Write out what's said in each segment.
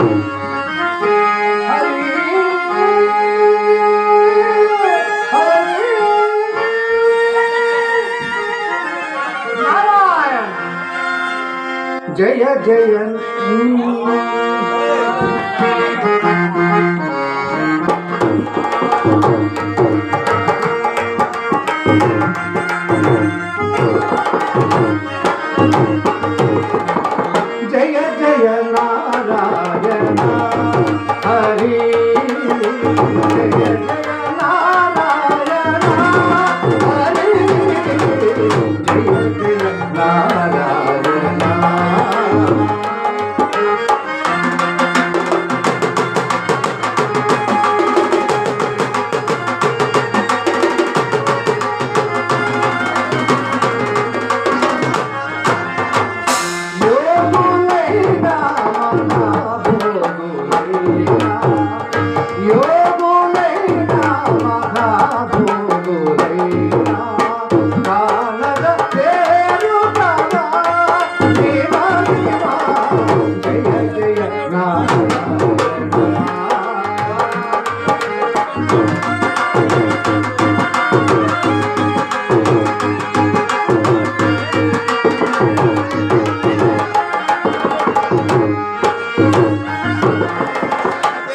Jaya Jaya Jaya Jaya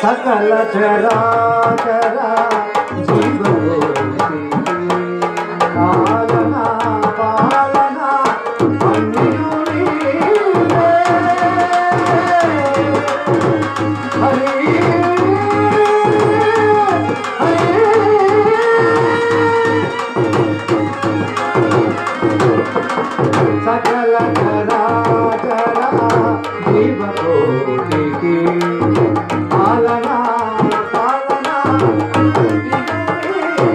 సకల చరాచర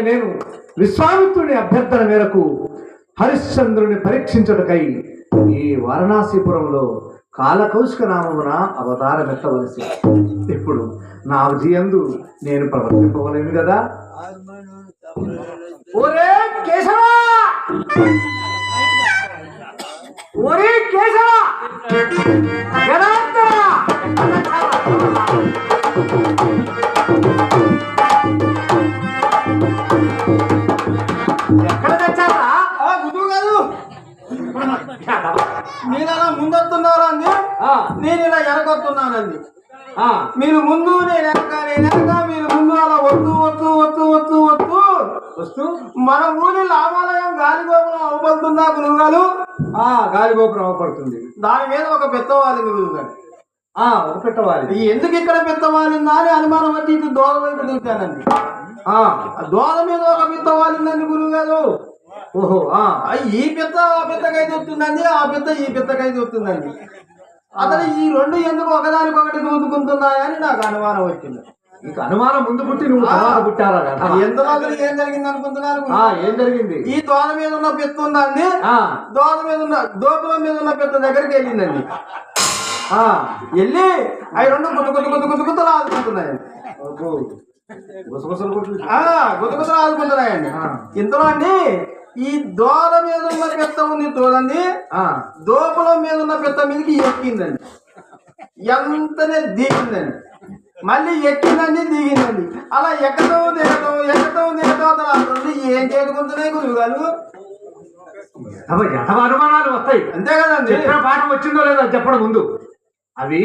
పరమేశ్వరుడైన నేను విశ్వామిత్రుని అభ్యర్థన మేరకు హరిశ్చంద్రుని పరీక్షించుటకై ఈ వారణాసిపురంలో కాలకౌశిక నామమున అవతారమెత్తవలసి ఇప్పుడు నా విజయందు నేను ప్రవర్తింపవలేను కదా? ఓరే కేశవా! ఓరే కేశవా! ఆ, నేను ఇలా వెనకొస్తున్నానండి ఆ, మీరు ముందు నేను వెనక నేను వెనక మీరు ముందు అలా వత్తు వత్తు వత్తు వత్తు వత్తు వస్తూ? మన ఊరి లాభాలయం గాలిగోపురం అవబడుతుందా గురువు గారు ఆ గాలి గోపురం అవపడుతుంది. దాని మీద ఒక పెద్దవాళ్ళని గురువు గారు ఆ ఒక పెట్టవాలి ఎందుకు ఇక్కడ పెద్దవాళ్ళిందా అని అనుమానం వచ్చి ఇది దోల వైపు చూశానండి ఆ. దోల మీద ఒక పెద్దవాళ్ళిందండి గురువు గారు ఓహో ఈ పిత్త ఆ పిత్తకైతే వస్తుందండి ఆ పిత్త ఈ పిత్తకైతే వస్తుందండి అతను ఈ రెండు ఎందుకు ఒకదానికొకటి దూదుకుంటున్నాయని నాకు అనుమానం వచ్చింది. నీకు అనుమానం ముందు పుట్టి నువ్వు తర్వాత పుట్టారా కదా? ఎంత రోజులు ఏం జరిగింది అనుకుంటున్నారు? ఏం జరిగింది? ఈ దోల మీద ఉన్న పిత్త ఉందండి. ఆ. దోల మీద ఉన్న దోపుల మీద ఉన్న పిత్త దగ్గరికి వెళ్ళిందండి. ఆ. వెళ్ళి అవి రెండు గుద్దు గుద్దు గుద్దు గుద్దు గుద్దులు ఆదుకుంటున్నాయండి. గుసగుసలు గుద్దు గుద్దులు ఆదుకుంటున్నాయండి. ఇంతలో అండి ఈ దోల మీద ఉన్న పిత్త ఉంది చూడండి. ఆ దోపుల మీద ఉన్న పిత్త మీదకి ఎక్కిందండి. ఎంతనే దిగిందండి. మళ్ళీ ఎక్కిందండి దిగిందండి. అలా ఎక్కడం దిగటం ఎక్కడం దిగటం అంటుంది ఏం అబ్బా, ఎటవ అనుమానాలు వస్తాయి? అంతే కదండి. పాఠం వచ్చిందో లేదో చెప్పడం ముందు. అవి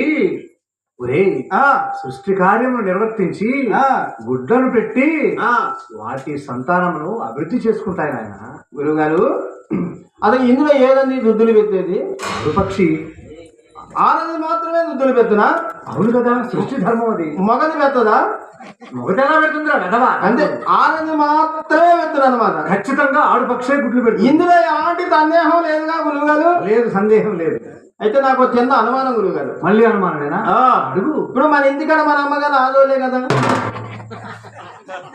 ఒరే ఆ, సృష్టి కార్యమును నిర్వర్తించి ఆ, గుడ్లను పెట్టి ఆ. వాటి సంతానమును అభివృద్ధి చేసుకుంటాయి నాయన. గురుగారు అదే ఇందులో ఏదండి దుద్దులు పెట్టేది? పక్షి ఆడది మాత్రమే దుద్దులు పెట్టునా అవును కదా సృష్టి ధర్మం అది. మగది పెత్తదా మొగతెలా పెడుతుందిరా వెధవా? అంతే ఆడది మాత్రమే పెట్టును అనమాట ఖచ్చితంగా ఆడు పక్షే గుడ్లు పెడుతుంది. ఇందులో ఆంటి సందేహం లేదుగా గురుగారు లేదు సందేహం లేదు. అయితే నాకు చిన్న అనుమానం గురుగారు మళ్ళీ అనుమానమేనా? ఆ, అడుగు. ఇప్పుడు మన ఇంటికాడ మన అమ్మగారు ఆదోలే కదా.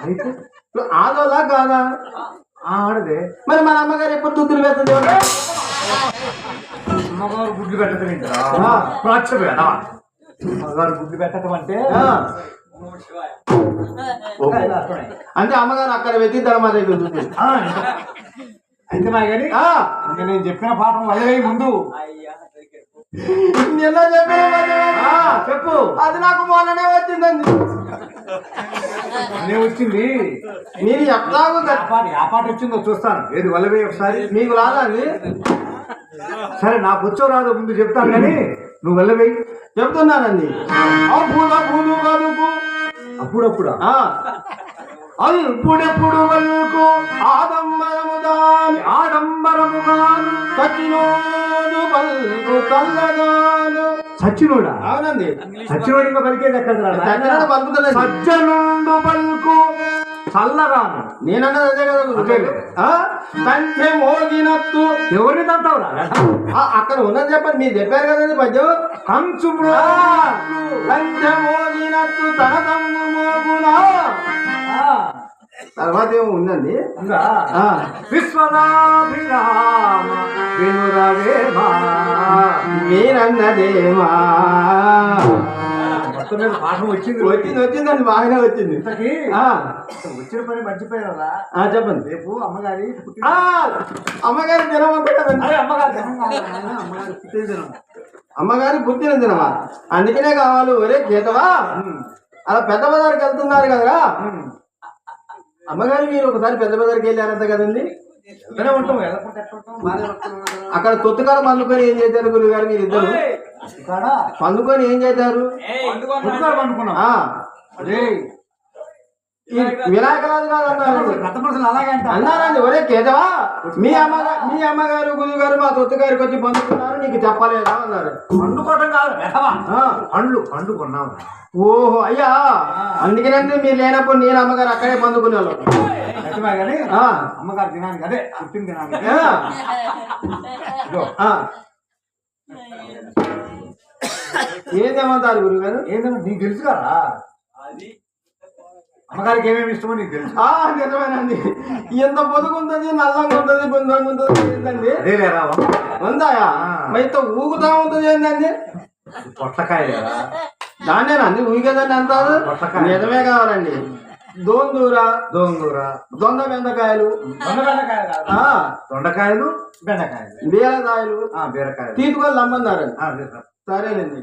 అయితే? ఇప్పుడు ఆదోలా కాదా? ఆ ఆడదే. మరి మన అమ్మగారు ఎప్పుడు దుద్దులు పెడుతుంది మగవారు గుడ్లు. ప్రాచ్యం వెధవా. మగవారు గుడ్లు పెట్టడం అంటే. అంటే అమ్మగారు అక్కడ పెట్టిద్దారు మా దగ్గర అయితే మా కానీ ఇంకా నేను చెప్పిన పాఠం వదిలే ముందు. నిన్న చెప్పు. అది నాకు మొన్ననే వచ్చిందండి అనే వచ్చింది. మీరు ఎట్లాగో ఆ పాట వచ్చిందో చూస్తాను. ఏది వల్లవే ఒకసారి? మీకు రాదా అండి సరే నాకు వచ్చో రాదో ముందు చెప్తాను కానీ నువ్వు వెళ్ళవే చెప్తున్నానండి. అప్పుడప్పుడు అల్పుడెప్పుడు వల్కు ఆదంబరము దాని ఆడంబరముగాను కచ్చినోడు పల్కు కల్లగాను. సచ్చినోడా? అవునండి. సచ్చినోడు ఇంకా పలికేది ఎక్కడ పలుకుతుందండి సజ్జనుండు పలుకు చల్లరాను నేనన్నది అదే కదా కంచె మోగినత్తు. ఎవరిని తంటావురా అక్కడ ఉన్నది చెప్పండి. మీరు చెప్పారు కదండి పద్యం ఆ, కంచె మోగినత్తు తన తర్వాత ఏమో ఉందండి వినురవేమా మీరన్నదేమా మీద పాఠం వచ్చింది. వచ్చింది వచ్చిందండి బాగానే వచ్చింది. వచ్చిన పని మర్చిపోయారా? చెప్పండి. రేపు అమ్మగారి అమ్మగారి దినం అంతే కదండి. అమ్మగారి పుట్టిన దినం. అమ్మగారి పుట్టిన దినమా? అందుకనే కావాలి ఒరే గీతవా అలా పెద్ద బజార్కి వెళ్తున్నారు కదా. అమ్మగారు మీరు ఒకసారి పెద్ద బజార్కి వెళ్ళారంట కదండి? ఉంటాం కదా. అక్కడ తొత్తుకార పండుకొని ఏం చేశారు గురుగారు మీరు ఇద్దరు పండుకొని ఏం చేశారు పండుకున్నాం ఆ, అరే ఈ వినాయకరాజు గారు అన్నారు. అన్నారండి ఒరే కేదవా మీ అమ్మగారు మీ అమ్మగారు గురుగారు మా తొత్తుగారికి వచ్చి పండుకున్నారు నీకు చెప్పలేదా? అన్నారు. పండుకోవడం కాదు పండ్లు పండు కొన్నాం ఓహో అయ్యా అందుకనంటే మీరు లేనప్పుడు నేను అమ్మగారు అక్కడే పండుకునేవాళ్ళు. నిజమే కానీ ఆ, అమ్మగారి దినానికి అదే పుట్టిన ఆ. ఏదేమంటారు గురుగారు ఏదైనా నీకు తెలుసు కదా. అమ్మగారికి ఏమేమి ఇష్టమో నీకు తెలుసు. ఆ నిజమేనండి. ఎంత పొదుగుంటది నల్లంగా ఉంటది బుందంగా ఉంటది ఏంటండి? అదే లేరా ఉందాయా? మరి ఇంత ఊగుతా ఉంటది ఏంటండి? పొట్లకాయ లేరా దాన్నేనండి ఊగేదండి అంటారు పొట్లకాయ. నిజమే కావాలండి. దోందూర దోంగూర దొండ బెండకాయలు. దొండ బెండకాయలు దొండకాయలు? బెండకాయలు. బీరకాయలు. ఆ, బీరకాయలు. తీసుకోవాలి అమ్మన్నారండి ఆ, అదే సార్. సరేనండి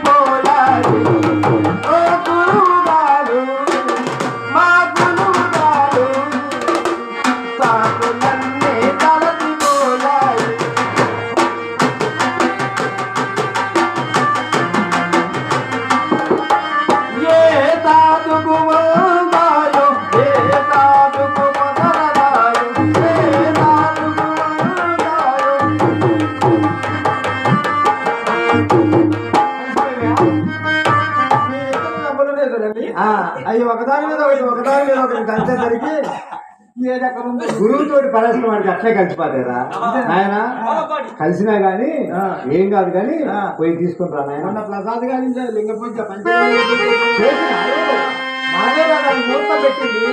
ఒకదాని మీద ఒకటి ఒకదాని మీద ఒకటి కలిసేసరికి గురువుతో పడేసిన వాడికి అట్లే కలిసిపోతారా ఆయన కలిసినా గాని ఏం కాదు గాని పోయి తీసుకుని రా ప్రసాద్ గారి పెట్టింది.